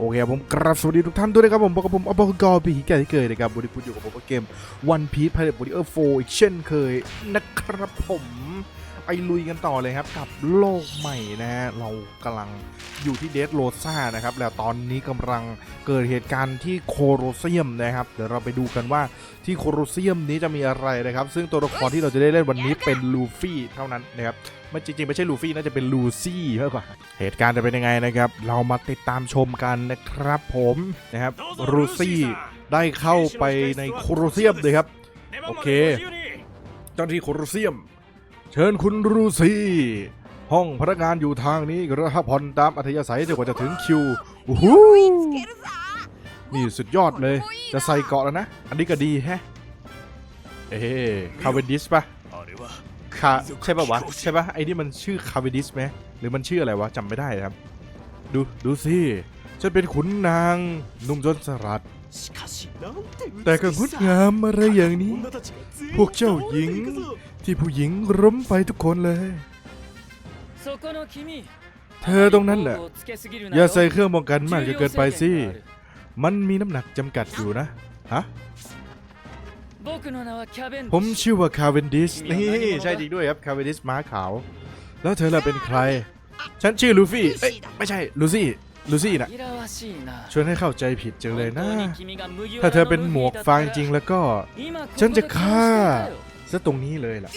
โอเคครับผมกราบสวัสดีทุกท่านด้วยนะครับผมพบกับผมอัปกอปีแก่ที่เคยนะครับวันนี้คุณอยู่กับผมเกม One Piece Pirate Warrior 4อีกเช่นเคยนะครับผม ไปลุยกันต่อเลยครับ กับโลกใหม่นะฮะเรากำลังอยู่ที่เดสโรซ่านะครับ แล้วตอนนี้กำลังเกิดเหตุการณ์ที่โคโรเซียมนะครับ เดี๋ยวเราไปดูกันว่าที่โคโรเซียมนี้จะมีอะไรนะครับ ซึ่งตัวละครที่เราจะได้เล่นวันนี้เป็นลูฟี่เท่านั้นนะครับไม่จริงๆไม่ใช่ลูฟี่น่าจะเป็นลูซี่มากกว่า เหตุการณ์จะเป็นยังไงนะครับ เรามาติดตามชมกันนะครับผมนะครับลูซี่ได้เข้าไปในโคลอเซียมเลยครับ โอเคเจ้าหน้าที่โคลอเซียม เชิญคุณลูซี่ห้องพนักงานอยู่ทางนี้กระหับผ่อนตามอัธยาศัยจนกว่าจะถึงคิวโอ้โหนี่สุดยอดเลย จะใส่เกาะแล้วนะ อันนี้ก็ดีแฮะ เอ๊คาเวนดิสปะคาใช่ป่าวะ ใช่ป่ะไอ้นี่มันชื่อคาเวดิสไหมหรือมันชื่ออะไรวะจำไม่ได้ครับ ดู ดูสิฉันเป็นขุนนางหนุ่มจนสลัด แต่ก็งดงามอะไรอย่างนี้ พวกเจ้าหญิง ที่ผู้หญิงร่มไปทุกคนเลย เธอตรงนั้นแหละ อย่าใส่เครื่องป้องกันมากจนเกินไปสิ มันมีน้ำหนักจำกัดอยู่นะ ฮะ ผมชื่อว่าคาเวนดิส นี่ใช่จริงด้วยครับ คาเวนดิสม้าขาว แล้วเธอล่ะเป็นใคร ฉันชื่อลูฟี่ เอ้ยไม่ใช่ ลูซี่ ลูซี่นะชวนให้เข้าใจผิดจังเลยนะ ถ้าเธอเป็นหมวกฟางจริงแล้วก็ ฉันจะฆ่าซะตรงนี้เลยล่ะ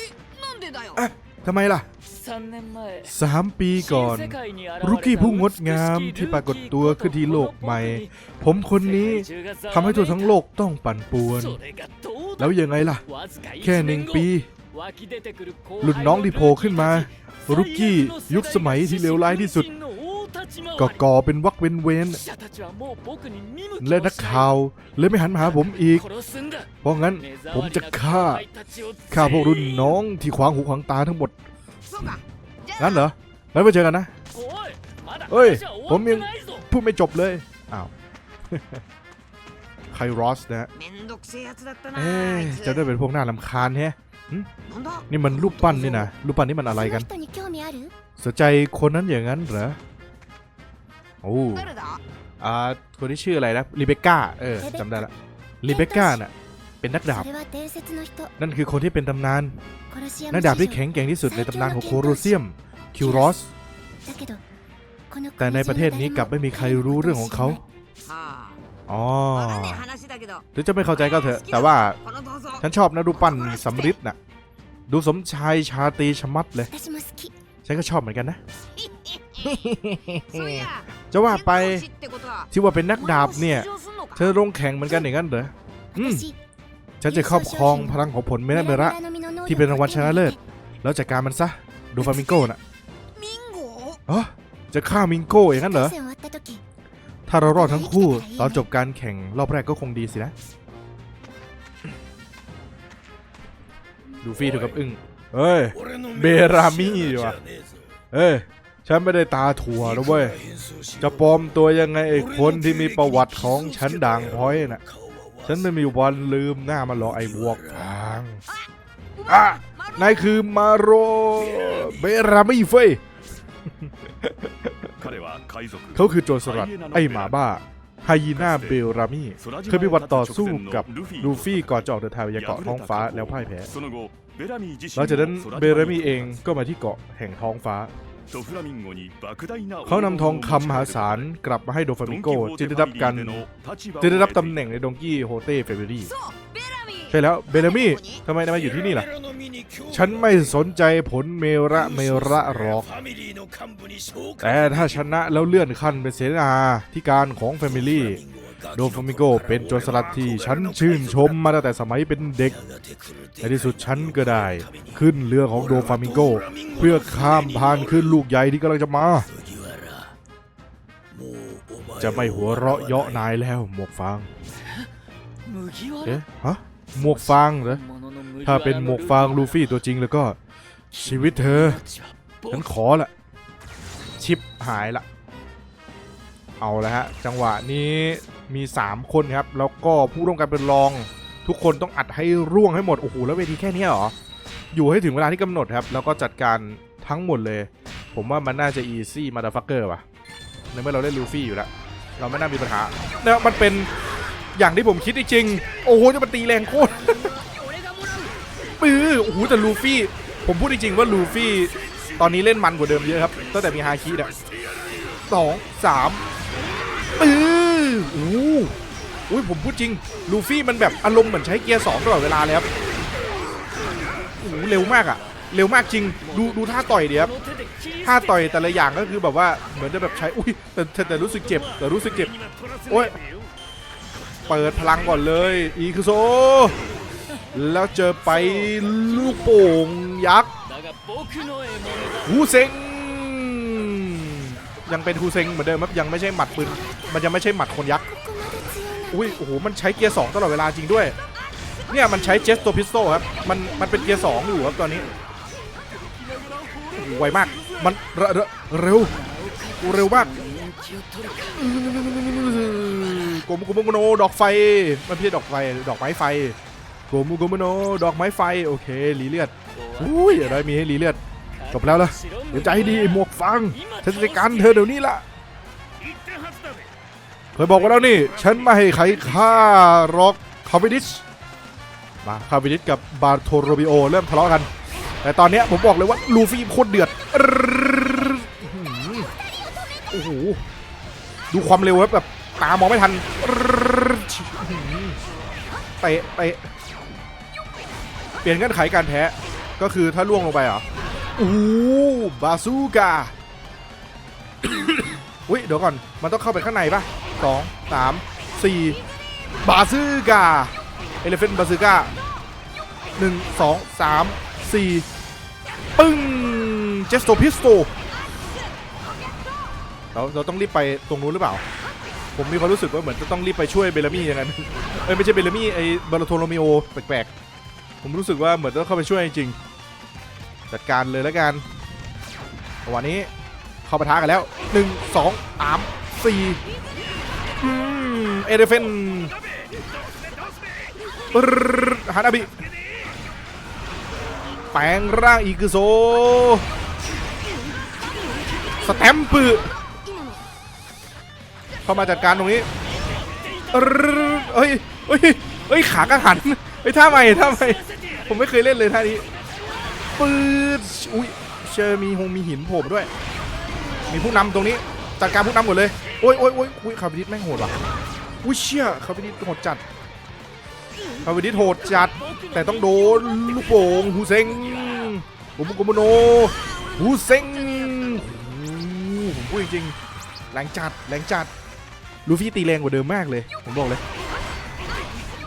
อะทำไมล่ะสามปีก่อน รุกี้ผู้งดงามที่ปรากฏตัวขึ้นที่โลกใหม่ ผมคนนี้ทำให้ทั่วทั้งโลกต้องปั่นป่วน แล้วยังไงล่ะ แค่หนึ่งปี รุ่นน้องที่โผล่ขึ้นมา รุกี้ยุคสมัยที่เลวร้ายที่สุด ก็ก่อเป็นวักเวนเวนและนักข่าวเลยไม่หันมาหาผมอีก เพราะงั้นผมจะฆ่าฆ่าพวกรุ่นน้องที่ขวางหูขวางตาทั้งหมดงั้นเหรอแล้วไปเจอกันนะเฮ้ย ผมยังพูดไม่จบเลยอ้าวไครอสนะเอ๊จะได้เป็นพวกหน้าลำคาญแฮะนี่มันรูปปั้นนี่นะรูปปั้นนี่มันอะไรกันสนใจคนนั้นอย่างนั้นเหรอ โอ้อ่าคนที่ชื่ออะไรนะริเบก้าเออจำได้ละริเบก้าน่ะเป็นนักดาบ นั่นคือคนที่เป็นตำนาน นักดาบที่แข็งแกร่งที่สุดในตำนานของโครเซียมคิวรอสแต่ในประเทศนี้กลับไม่มีใครรู้เรื่องของเขาอ๋อหรือจะไม่เข้าใจก็เถอะ แต่ว่าฉันชอบนะรูปปั้นสำริดน่ะ ดูสมชายชาตีชมัดเลย ฉันก็ชอบเหมือนกันนะ จะว่าไปที่ว่าเป็นนักดาบเนี่ย เธอลงแข่งเหมือนกันอย่างนั้นเหรออืมฉันจะครอบครองพลังของผลเมระเมระ ที่เป็นรางวัลชนะเลิศ แล้วจัดการมันซะ ดูฟามิงโก้น่ะอ๋อจะฆ่ามิงโก้อย่างนั้นเหรอ ถ้าเรารอดทั้งคู่ ตอนจบการแข่งรอบแรกก็คงดีสินะ ดูฟี่ถูกกับอึ้งเอ้ย เบรามี่ว่ะเอ้ย ฉันไม่ได้ตาถั่วนะเว้ย จะปลอมตัวยังไงไอ้คนที่มีประวัติของฉันด่างพร้อยน่ะ ฉันไม่มีวันลืมหน้ามันหรอกไอ้บวกฟางอะนายคือมาโรเบรามิเฟยเขาคือโจรสลัดไอ้หมาบ้าไฮยีน่าเบลรามีเคยมีวันต่อสู้กับลูฟี่ก่อนจะออกเดินทางไปยังเกาะท้องฟ้าแล้วพ่ายแพ้หลังจากนั้นเบรามีเองก็มาที่เกาะแห่งท้องฟ้า เขานำทองคำหาสารกลับมาให้โดฟามิโกจึงได้รับการจึงได้รับตำแหน่งในดงกี้โฮเต้เฟเบรี่ใช่แล้วเบลามี่ทำไมมาอยู่ที่นี่ล่ะ ฉันไม่สนใจผลเมระเมระหรอก แต่ถ้าชนะแล้วเลื่อนขั้นเป็นเสนาธิการของเฟมิลี่ โดฟามิงโกเป็นโจรสลัดที่ฉันชื่นชมมาตั้งแต่สมัยเป็นเด็ก ในที่สุดฉันก็ได้ ขึ้นเรือของโดฟามิงโก เพื่อข้ามผ่านขึ้นลูกใหญ่ที่กำลังจะมา จะไม่หัวเราะเยาะนายแล้วหมวกฟางเอ๊ะฮะหมวกฟางเหรอถ้าเป็นหมวกฟางลูฟี่ตัวจริงแล้วก็ ชีวิตเธอฉันขอละชิปหายละเอาละฮะ จังหวะนี้ มี 3 คนครับ แล้วก็ผู้ร่วมกันเป็นรอง ทุกคนต้องอัดให้ร่วงให้หมด โอ้โห แล้วเวทีแค่นี้หรอ อยู่ให้ถึงเวลาที่กำหนดครับ แล้วก็จัดการทั้งหมดเลย ผมว่ามันน่าจะอีซี่มาดาฟักเกอร์ว่ะในเมื่อเราเล่นลูฟี่อยู่แล้ว เราไม่น่ามีปัญหาเนี่ยมันเป็นอย่างที่ผมคิดจริงๆ โอ้โห จะมาตีแรงโคตรปื้อโอ้โห แต่ลูฟี่ ผมพูดจริงๆว่าลูฟี่ ตอนนี้เล่นมันกว่าเดิมเยอะครับ ตั้งแต่มีฮาคิเนี่ยสองสาม โอ้อุ้ยผมพูดจริง ลูฟี่มันแบบอารมณ์เหมือนใช้เกียร์สองตลอดเวลาเลยครับโอ้โหเร็วมากอะเร็วมากจริง ดูดูท่าต่อยเดียครับท่าต่อยแต่ละอย่างก็คือแบบว่าเหมือนจะแบบใช้อุ้ยแต่แต่รู้สึกเจ็บแต่รู้สึกเจ็บโอ้ยเปิดพลังก่อนเลย อีคือโซ แล้วเจอไปลูกโป่งยักษ์ฮูเซงยังเป็นฮูเซงเหมือนเดิมครับยังไม่ใช่หมัดปืน มันยังไม่ใช่หมัดคนยักษ์อุ้ยโอ้โหมันใช้เกียร์สองตลอดเวลาจริงด้วย เนี่ยมันใช้เจสตัวพิสโตครับมันมันเป็นเกียร์สองอยู่ครับตอนนี้ไวมาก มันเร็วเร็วมากโกมุโกมุโนดอกไฟมันพี่ดอกไฟดอกไม้ไฟโกมุโกมุโนดอกไม้ไฟโอเคลีเลือดอุ้ยอะไรมีให้รีเลือดจบแล้วล่ะเดี๋ยวใจให้ดีหมวกฟังเทศกาลเธอเดี๋ยวนี้ล่ะ เคยบอกไว้แล้วนี่ ฉันไม่ให้ใครฆ่าร็อกคาวิดิชมาคาวิดิชกับบาร์โทโรบิโอเริ่มทะเลาะกัน แต่ตอนนี้ผมบอกเลยว่าลูฟี่โคตรเดือดโอ้โหดูความเร็วแบบตามองไม่ทันเตะเตะเปลี่ยนเงื่อนไขการแพ้ก็คือถ้าล่วงลงไปเหรอโอ้บาซูกาอุ้ยเดี๋ยวก่อน มันต้องเข้าไปข้างในปะ สองสามสี่บาซูกาเอเลฟเฟนบาซูกาหนึ่งสองสามสี่ปึ้ง เจสโตพิสโตเราเราต้องรีบไปตรงนู้นหรือเปล่า ผมมีความรู้สึกว่าเหมือนจะต้องรีบไปช่วยเบลามี่ยังไงเอ้ยไม่ใช่เบลามี่ไอ้บาร์โทโลมิโอแปลกๆ ผมรู้สึกว่าเหมือนต้องเข้าไปช่วยจริง จัดการเลยแล้วกันวันนี้เข้าปะทะกันแล้วหนึ่งสองสามสี่ เอเดเฟนฮานาบิแปลงร่างอีกโซ สแตมปืเข้ามาจัดการตรงนี้เฮ้ยเฮ้ยเฮ้ยขากระหันเฮ้ยท่าใหม่ท่าใหม่ผมไม่เคยเล่นเลยท่านี้ปืดอุ้ยเชอมีหงมีหินโผล่มด้วย มีผู้นำตรงนี้ จัดการผู้นำหมดเลย โอ้ยโอ้ยโอ้ยอุ้ยคาบิดิสแม่งโหดว่ะอุ้ยเชี่ยคาบิดิสโหดจัดคาบิดิสโหดจัด แต่ต้องโดนลูกโป่งฮูเซงโกมุโกมุโนฮูเซงผมพูดจริงแรงจัดแรงจัดลูฟี่ตีแรงกว่าเดิมมากเลยผมบอกเลย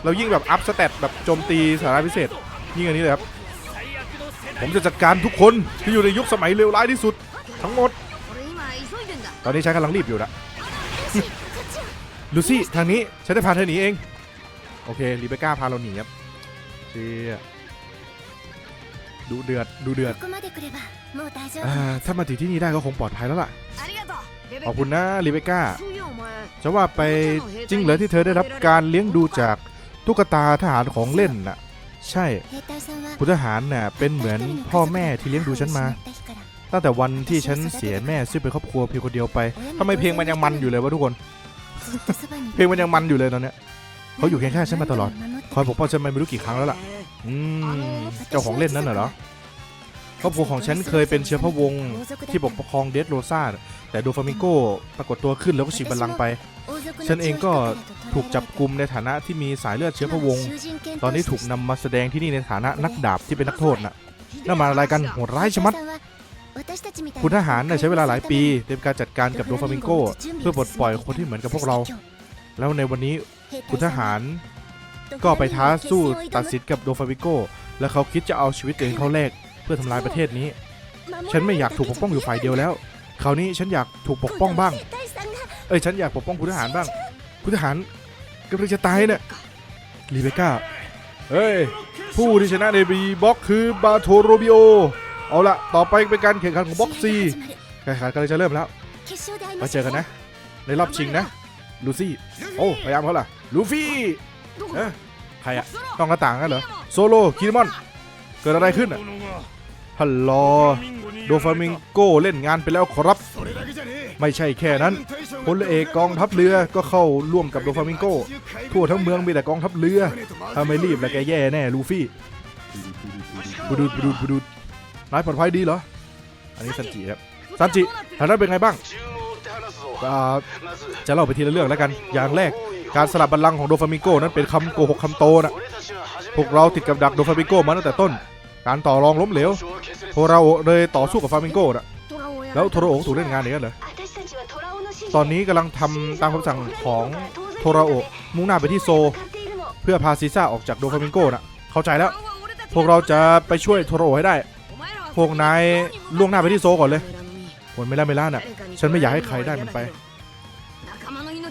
เรายิ่งแบบอัพสเตตแบบโจมตีสาระพิเศษ ยิ่งอันนี้เลยครับผมจะจัดการทุกคนที่อยู่ในยุคสมัยเลวร้ายที่สุดทั้งหมด ตอนนี้ใช้กำลังรีบอยู่ละ ลูซี่ทางนี้ฉันจะพาเธอหนีเอง โอเครีเบก้าพาเราหนีครับเชี่ดูเดือดดูเดือดถ้ามาถึงที่นี่ได้ก็คงปลอดภัยแล้วล่ะขอบคุณนะรีเบก้าจะว่าไปจริงเหรอที่เธอได้รับการเลี้ยงดูจากตุ๊กตาทหารของเล่นน่ะ ใช่คุณทหารน่ะเป็นเหมือนพ่อแม่ที่เลี้ยงดูฉันมา ตั้งแต่วันที่ฉันเสียแม่ซึ่งเป็นครอบครัวเพียงคนเดียวไปทำไมเพลงมันยังมันอยู่เลยวะทุกคน เพลงมันยังมันอยู่เลยตอนเนี้ยเขาอยู่เคียงข้างฉันมาตลอด คอยปกป้องฉันมาไม่รู้กี่ครั้งแล้วล่ะ อืม เจ้าของเล่นนั่นน่ะเหรอ ครอบครัวของฉันเคยเป็นเชื้อพระวงศ์ที่ปกครองเดดโรซาแต่โดฟามิงโกปรากฏตัวขึ้นแล้วก็ชิงบัลลังก์ไป ฉันเองก็ถูกจับกลุ่มในฐานะที่มีสายเลือดเชื้อพระวงศ์ ตอนนี้ถูกนำมาแสดงที่นี่ในฐานะนักดาบที่เป็นนักโทษน่ะนั่นมาอะไรกันโหดร้ายชะมัด คุณทหารน่ะใช้เวลาหลายปีในการจัดการกับโดฟามิงโกเพื่อปลดปล่อยคนที่เหมือนกับพวกเรา แล้วในวันนี้คุณทหารก็ไปท้าสู้ตัดสินกับโดฟามิงโก และเขาคิดจะเอาชีวิตตัวเองเข้าแลกเพื่อทำลายประเทศนี้ ฉันไม่อยากถูกปกป้องอยู่ฝ่ายเดียวแล้ว คราวนี้ฉันอยากถูกปกป้องบ้าง เอ้ยฉันอยากปกป้องคุณทหารบ้าง คุณทหารกำลังจะตายเนี่ยรีเบก้าเฮ้ยผู้ที่ชนะในบีบ็อกคือบาโทโรบิโอ เอาละต่อไปเป็นการแข่งขันของบ็อกซี่แข่งขันกันเลยจะเริ่มแล้วมาเจอกันนะ ในรอบชิงนะ ลูซี่ โอ้พยายามเขาล่ะ ลูฟี่เออใครอะต้องกระต่างกันเหรอ โซโลคิมอน เกิดอะไรขึ้นอะฮัลโหลโดฟามิงโกเล่นงานไปแล้วขอรับ ไม่ใช่แค่นั้นพลเอกกองทัพเรือก็เข้าร่วมกับโดฟามิงโกทั่วทั้งเมืองมีแต่กองทัพเรือ ถ้าไม่รีบแล้วแกแย่แน่ลูฟี่บูดูบูดูบูดู นายปลอดภัยดีเหรอ อันนี้ซันจิครับ ซันจิทางด้านเป็นไงบ้างจะเล่าไปทีละเรื่องแล้วกัน อย่างแรก การสลับบอลลังของโดฟามิโกนั้นเป็นคำโกหกคำโตนะพวกเราติดกับดักโดฟามิโกมาตั้งแต่ต้น การต่อรองล้มเหลว โทราโอเลยต่อสู้กับฟามิโกนะแล้วโทราโอถูกเล่นงานอย่างนั้นเหรอ ตอนนี้กำลังทำตามคำสั่งของโทราโอมุ่งหน้าไปที่โซ เพื่อพาซีซ่าออกจากโดฟามิโกนะเข้าใจแล้ว พวกเราจะไปช่วยโทราโอให้ได้ พวกนายล่วงหน้าไปที่โซก่อนเลยผลไม่ร่าไม่ล่าน่ะ ฉันไม่อยากให้ใครได้มันไป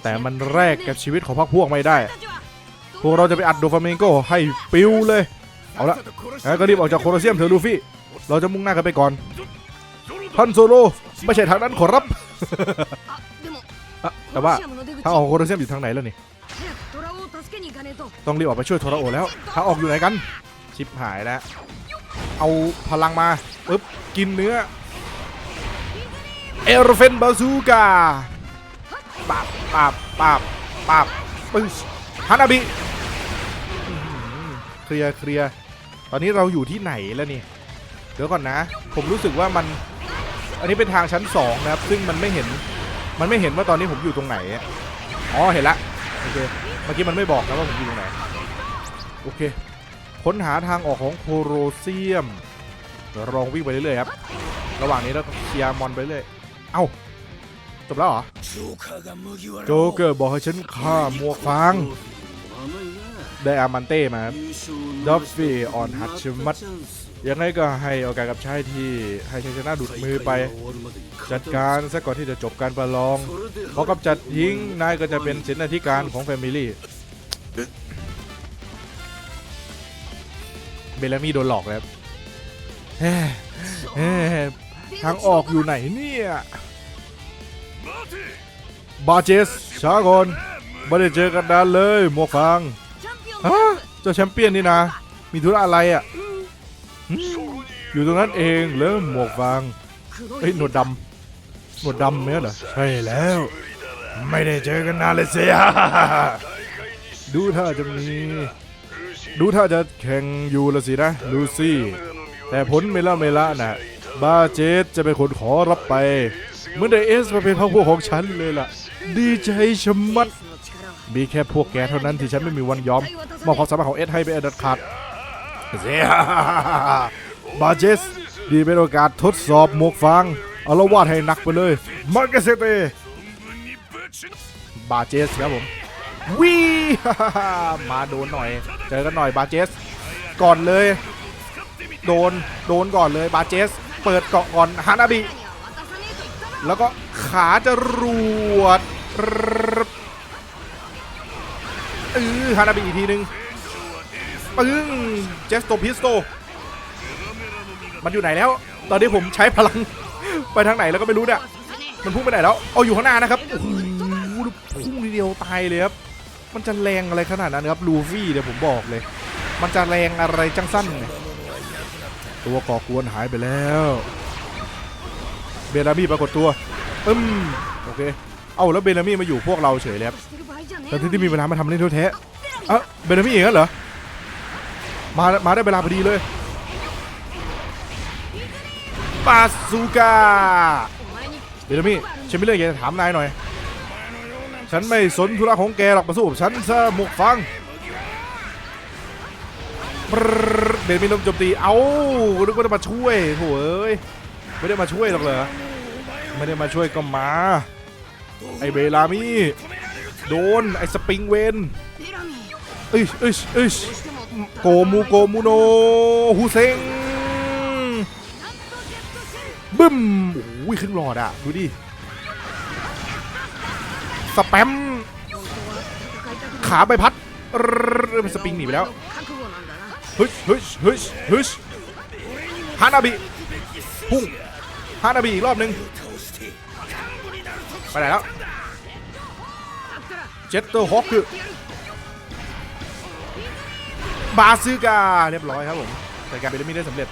แต่มันแรกกับชีวิตของพวกพวกไม่ได้ พวกเราจะไปอัดโดฟามิงโกให้ปิวเลย เอาละแล้วก็รีบออกจากโคลอเซียมเถอะลูฟี่ เราจะมุ่งหน้ากันไปก่อน ท่านโซโล ไม่ใช่ทางนั้นขอรับ แต่ว่าทางออกโคลอเซียมอยู่ทางไหนแล้วนี่ ต้องรีบออกไปช่วยโทราโอแล้วทางออกอยู่ไหนกัน ชิปหายแล้ว เอาพลังมาปึ๊บกินเนื้อเอรเฟนบาซูกาปาบปาบปาบปาบปึ้งฮานาบิเคลียร์เคลียร์ตอนนี้เราอยู่ที่ไหนแล้วนี่ เดี๋ยวก่อนนะ ผมรู้สึกว่ามัน อันนี้เป็นทางชั้นสองนะครับ ซึ่งมันไม่เห็น มันไม่เห็นว่าตอนนี้ผมอยู่ตรงไหนอะอ๋อ เห็นละ โอเค เมื่อกี้มันไม่บอกนะว่าผมอยู่ตรงไหน โอเค ค้นหาทางออกของโคโรเซียมลองวิ่งไปเรื่อยๆครับ ระหว่างนี้เราก็เคลียร์มอนไปเรื่อย เอ้า จบแล้วเหรอ โจเกอร์บอกให้ฉันฆ่าหมวฟาง ได้อามันเต้มาครับดอฟฟี่ออนฮัตชิมัตยังไงก็ให้โอกาสกับชายที่ให้ชัยชนะดุดมือไป จัดการซะก่อนที่จะจบการประลองเพราะกับจัดยิงนายก็จะเป็นศิลนาธิการของแฟมิลี่ เบลามี่โดนหลอกแล้วทางออกอยู่ไหนเนี่ยบาเจสชาคนไม่ได้เจอกันนานเลยหมวกฟางเจ้าแชมเปี้ยนนี่นะ มีธุระอะไรอะ อยู่ตรงนั้นเองเริ่มหมวกฟางไอ้หนวดดำหนวดดำเนี่ยเหรอใช่แล้ว ไม่ได้เจอกันนานเลยเสียดูท่าจะมี ดูถ้าจะแข่งอยู่ละสินะลูซี่ แต่ผลเมล่าเมล่านะบาเจสจะเป็นคนขอรับไป เมื่อไดเอสมาเป็นพระคพวกของฉันเลยล่ะ ดีใจชะมัด มีแค่พวกแกเท่านั้นที่ฉันไม่มีวันยอมมอบความสามารถของเอสให้ไปอันดับขาดเซียบาเจสดีเป็นโอกาสทดสอบหมวกฟางเอาละวาดให้หนักไปเลยมาร์กเซเตบาเจสครับผม วีมาโดนหน่อย เจอกันหน่อยบาเจส ก่อนเลย โดน โดนก่อนเลยบาเจส เปิดเกาะก่อนฮานาบิแล้วก็ขาจะรวดเออฮานาบิอีกทีนึงปึ้งเจสโตพิสโต มันอยู่ไหนแล้ว ตอนนี้ผมใช้พลัง ไปทางไหนแล้วก็ไม่รู้เนี่ย มันพุ่งไปไหนแล้ว เอาอยู่ข้างหน้านะครับ โอ้โหพุ่งทีเดียวตายเลยครับ มันจะแรงอะไรขนาดนั้นครับลูฟี่เดี๋ยวผมบอกเลย มันจะแรงอะไรจังสั้นเนี่ยตัวก่อกวนหายไปแล้ว เบลามี่ปรากฏตัวอืมโอเค เอาแล้วเบลามี่มาอยู่พวกเราเฉยแล้วแต่ที่ที่มีเวลามาทำเล่นทุ่แท้เอะเบลามี่เองเหรอมามาได้เวลาพอดีเลยปาซูกาเบลามี่ฉันไม่เลือกอยากจะถามนายหน่อย ฉันไม่สนธุระของแกหรอกมาสู้บฉันซะหมวกฟังเบนมีลมโจมตี เอ้านึกว่าจะมาช่วยโหยไม่ได้มาช่วยหรอกเหรอ ไม่ได้มาช่วยก็มา ไอเบลามีโดน ไอสปริงเวนอ้ชอ้ชอ้ยโกมูโกมูโนฮูเซงบึ้มโอ้ยขึ้นหลอดอะ ดูดิ สแปมขาใบพัดสปริงหนีไปแล้วฮึชฮึชฮึชฮึชฮานาบิพุ่งฮานาบิอีกรอบหนึ่งไปไหนแล้วเจตเตอร์ฮอคคือบาซึกาเรียบร้อยครับผมแต่การเบลมี่ได้สำเร็จ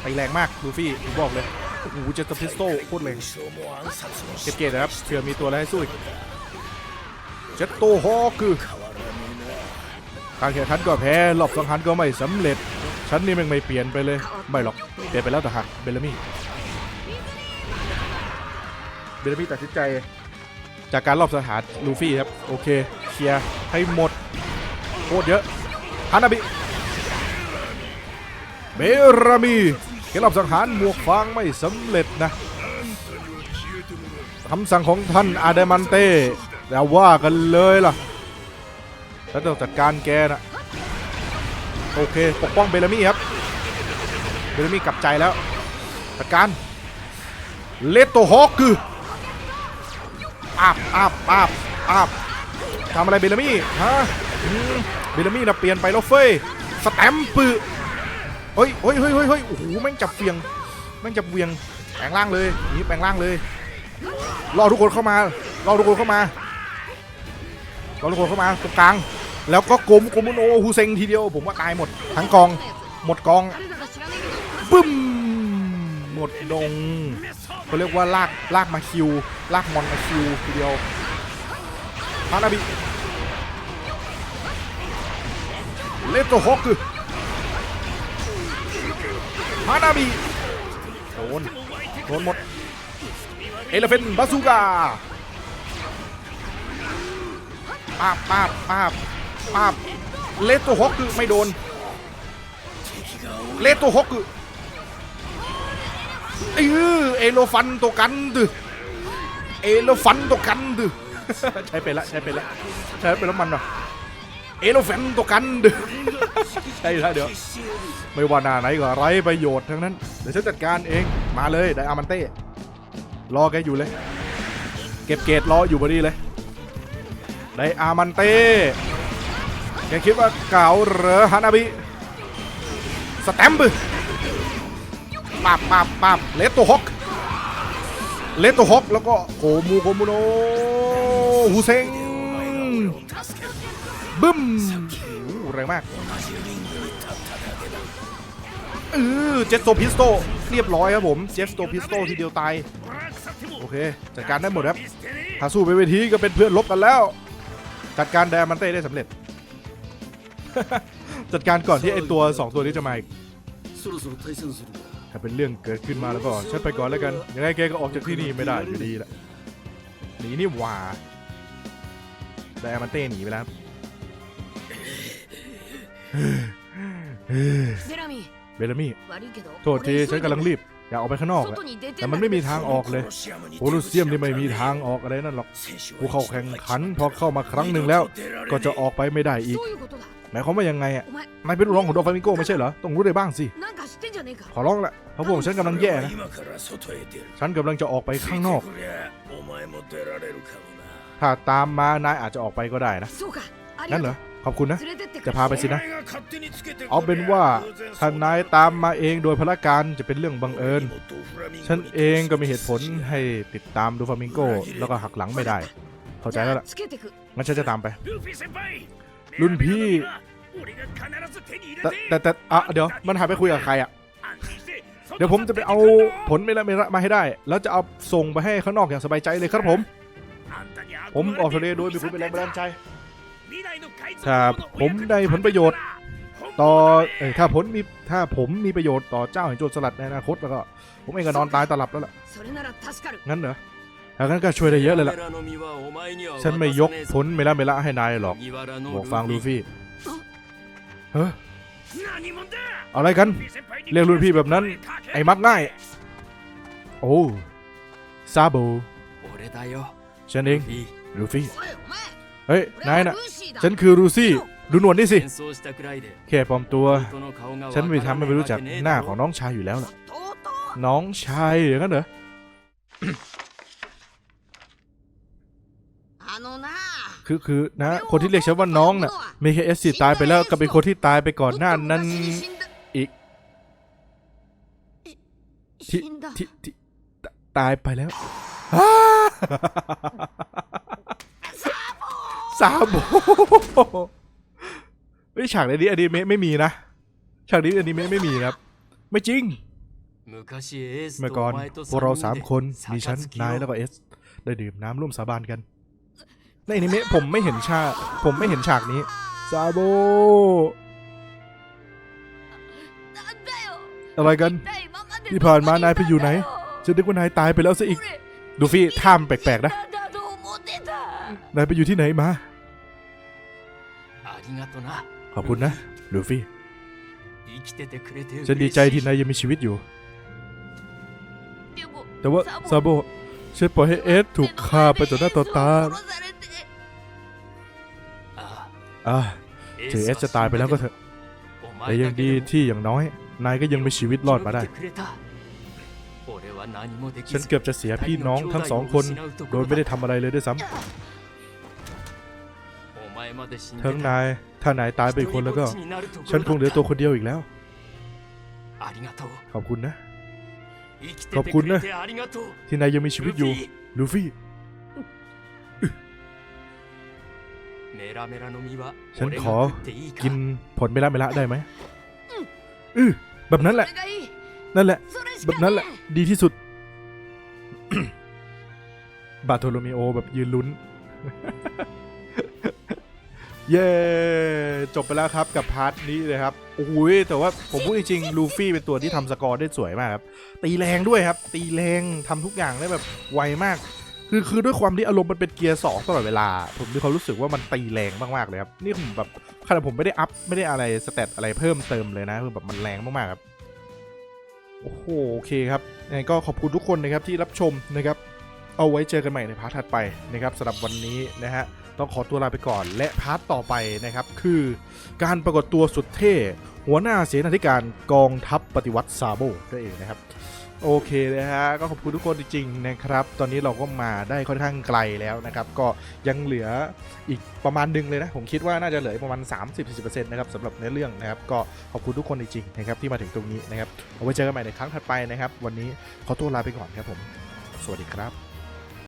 ไปแรงมากลูฟี่ผมบอกเลยโอ้โหเจตเตอร์พิสโต้โคตรแรงเก็บเกตนะครับเผื่อมีตัวอะไรให้สู้อีก เจตโตฮอคือการแข่งขันก็แพ้รอบสังหารก็ไม่สำเร็จ ฉันนี่มันไม่เปลี่ยนไปเลย ไม่หรอก เปลี่ยนไปแล้วแต่หักเบลลามี่เบลลามี่ตัดสินใจ จากการรอบสังหารลูฟี่ครับ โอเค เคลียร์ให้หมดโคตรเยอะฮานาบิเบรามีเกมรอบสังหารหมวกฟางไม่สำเร็จนะคำสั่งของท่านอาเดมันเต้ แต่ว่ากันเลยล่ะ แล้วต้องจัดการแกนะโอเค ปกป้องเบลามี่ครับ เบลามี่กลับใจแล้ว จัดการ เลตโตฮอกคืออาบอาบอาบอาบทำอะไรเบลามี่ฮะเบลามี่นะเปลี่ยนไปแล้วเฟ้ย สแตมปือเฮ้ยเฮ้ยเฮ้ยเฮ้ยเฮ้ยโอ้โห แม่งจับเฟียง แม่งจับเวียง แปลงร่างเลย นี่แปลงร่างเลย รอทุกคนเข้ามารอทุกคนเข้ามา เราทุกคนเข้ามาตรงกลาง แล้วก็กลมกลมโนฮูเซงทีเดียว ผมว่าตายหมด ทั้งกอง หมดกองบึ้มหมดดงเขาเรียกว่าลากลากมาคิว ลากมอนมาคิวทีเดียวฮานาบิเลตโตฮอกคือฮานาบิโดนโดนหมดเอลเฟนบาซูกา ปาบปาบปาบปาบเลตโตฮอกคือไม่โดน เลตโตฮอกคือเออเอโลฟันตัวกันดืเอโลฟันตัวกันดืใช้ไปละใช้ไปละใช้ไปแล้วมันเหรอเอโลฟันตัวกันดืใช่แล้วเดี๋ยว ไม่ว่าหน้าไหนก็ไร้ประโยชน์ทั้งนั้น เดี๋ยวฉันจัดการเองมาเลยไดอามันเต้รอแกอยู่เลย เก็บเกรดรออยู่พอดีเลย ไดอามันเต้แกคิดว่าเก่าเหรอฮานาบิสแตมป์ปาบปาบปาบเลตโตฮอกเลตโตฮอกแล้วก็โกมูโกมูโนฮูเซงบึ้มโหแรงมากเออเจสโตพิสโตเรียบร้อยครับผมเจสโตพิสโตทีเดียวตาย โอเค จัดการได้หมดครับถ้าสู้ไปเวทีก็เป็นเพื่อนลบกันแล้ว จัดการไดอามันเต้ได้สำเร็จ จัดการก่อนที่ไอตัว 2 ตัวนี้จะมาอีกถ้าเป็นเรื่องเกิดขึ้นมาแล้วก็ฉันไปก่อนแล้วกัน ยังไงแกก็ออกจากที่นี่ไม่ได้อยู่ดีละหนีนี่หว่าไดอามันเต้หนีไปแล้วเบลามี่ โทษทีฉันกำลังรีบ อยากออกไปข้างนอกแต่มันไม่มีทางออกเลยโคลูเซียมนี่ไม่มีทางออกอะไรนั่นหรอกผู้เข้าแข่งขันพอเข้ามาครั้งหนึ่งแล้ว ก็จะออกไปไม่ได้อีกหมายความว่ายังไงอะไม่เป็นรองของโดฟามิโกไม่ใช่เหรอ ต้องรู้ได้บ้างสิ ขอร้องละเพราะพวกฉันกำลังแย่นะ ฉันกำลังจะออกไปข้างนอก ถ้าตามมานายอาจจะออกไปก็ได้นะ นั่นเหรอ ขอบคุณนะ จะพาไปสินะ เอาเป็นว่าท่านนายตามมาเองโดยพละการจะเป็นเรื่องบังเอิญ ฉันเองก็มีเหตุผลให้ติดตามดูฟามิงโก แล้วก็หักหลังไม่ได้ เข้าใจแล้วล่ะ งั้นฉันจะตามไป รุ่นพี่ แต่แต่อะเดี๋ยวมันหายไปคุยกับใครอะ เดี๋ยวผมจะไปเอาผลไม่ละไม่ละมาให้ได้ แล้วจะเอาส่งไปให้ข้างนอกอย่างสบายใจเลยครับผม ผมออกทะเลโดยมีคุณเป็นแรงบันดาลใจ ถ้าผมได้ผลประโยชน์ ต่อถ้าผลมีถ้าผมมีประโยชน์ต่อเจ้าแห่งโจรสลัดในอนาคตแล้วก็ผมเองก็นอนตายตาหลับแล้วล่ะงั้นเหรอถ้างั้นก็ช่วยได้เยอะเลยล่ะ ฉันไม่ยกผลเมล่าเมล่าให้นายหรอกบอกฟังลูฟี่เฮ้ออะไรกัน เรียกรุ่นพี่แบบนั้น ไอ้มักง่าย โอ้ซาโบฉันเองลูฟี่ ฮ้ย นายน่ะฉันคือรูซี่ ดูหนวดนี่สิ แค่ปลอมตัว ฉันไม่ทำให้ไม่รู้จักหน้าของน้องชายอยู่แล้วล่ะ น้องชายอย่างนั้นเหรอคือคือนะ คนที่เรียกฉันว่าน้องน่ะมีเคเอสตายไปแล้วก็เป็นคนที่ตายไปก่อนหน้านั้นอีกที่ที่ตายไปแล้วาโบเฮ้ฉากในนี้อนิเมะไม่มีนะ ฉากนี้อนิเมะไม่มีครับ ไม่จริง เมื่อก่อนพวกเราสามคนมีฉันนายแล้วก็เอส ได้ดื่มน้ำร่วมสาบานกัน ในอนิเมะผมไม่เห็นฉาก ผมไม่เห็นฉากนี้ซาโบ อะไรกัน ที่ผ่านมานายไปอยู่ไหนฉันนึกว่านายตายไปแล้วซะอีก ดูฟี่ท่ามแปลกๆนะ นายไปอยู่ที่ไหนมา りがとな ขอบคุณนะลูฟี่ 生きててくれて ฉันดีใจ 嬉しい ที่นายยังมีชีวิตอยู่ でも แต่ว่าซาโบฉันปล่อยให้เอสถูกฆ่าไปต่อหน้าต่อตา 殺されてあ อ่ะ あ ถึงเอสจะตายไปแล้วก็เถอะ お แต่ 前 ยั だ ง け ดี でも ที่อย่างน้อย นายก็ยังมีชีวิตรอดมาได้ 生きてくれた俺は何もでき ฉัน ず เกือบจะเสียพี่น้องทั้งสองคน โดยไม่ได้ทำอะไรเลยด้วยซ้ お前まで死ん ำ で ทั้งนายถ้านายตายไปคนแล้วก็ ฉันคงเหลือตัวคนเดียวอีกแล้ว ขอบคุณนะ ขอบคุณนะ ที่นายยังมีชีวิตอยู่ ลูฟี่ ฉันขอกินผลเมล่าเมล่าได้ไหมอือแบบนั้นแหละ นั่นแหละ แบบนั้นแหละ ดีที่สุด บาโทโลเมโอแบบยืนลุ้น เย้จบไปแล้วครับกับพาร์ทนี้เลยครับโอ้ยแต่ว่าผมพูดจริงลูฟี่เป็นตัวที่ทำสกอร์ได้สวยมากครับตีแรงด้วยครับ ตีแรงทำทุกอย่างได้แบบไวมาก คือคือด้วยความที่อารมณ์มันเป็นเกียร์สองตลอดเวลา ผมมีความรู้สึกว่ามันตีแรงมากๆเลยครับนี่ผมแบบขนาดผมไม่ได้อัพไม่ได้อะไรสเตตอะไรเพิ่มเติมเลยนะคือแบบมันแรงมากๆครับโอ้โหโอเคครับยังไงก็ขอบคุณทุกคนนะครับที่รับชมนะครับเอาไว้เจอกันใหม่ในพาร์ทถัดไปนะครับสำหรับวันนี้นะฮะ ต้องขอตัวลาไปก่อน และพาร์ทต่อไปนะครับ คือการปรากฏตัวสุดเท่ หัวหน้าเสนาธิการกองทัพปฏิวัติซาโบนั่นเองนะครับ โอเคเลยฮะก็ขอบคุณทุกคนจริงๆนะครับ ตอนนี้เราก็มาได้ค่อนข้างไกลแล้วนะครับ ก็ยังเหลืออีกประมาณหนึงเลยนะ ผมคิดว่าน่าจะเหลือประมาณ 30-40%นะครับสำหรับเนื้อเรื่องนะครับ ก็ขอบคุณทุกคนจริงๆนะครับที่มาถึงตรงนี้นะครับเอาไว้เจอกันใหม่ในครั้งถัดไปนะครับ วันนี้ขอตัวลาไปก่อนครับผม สวัสดีครับ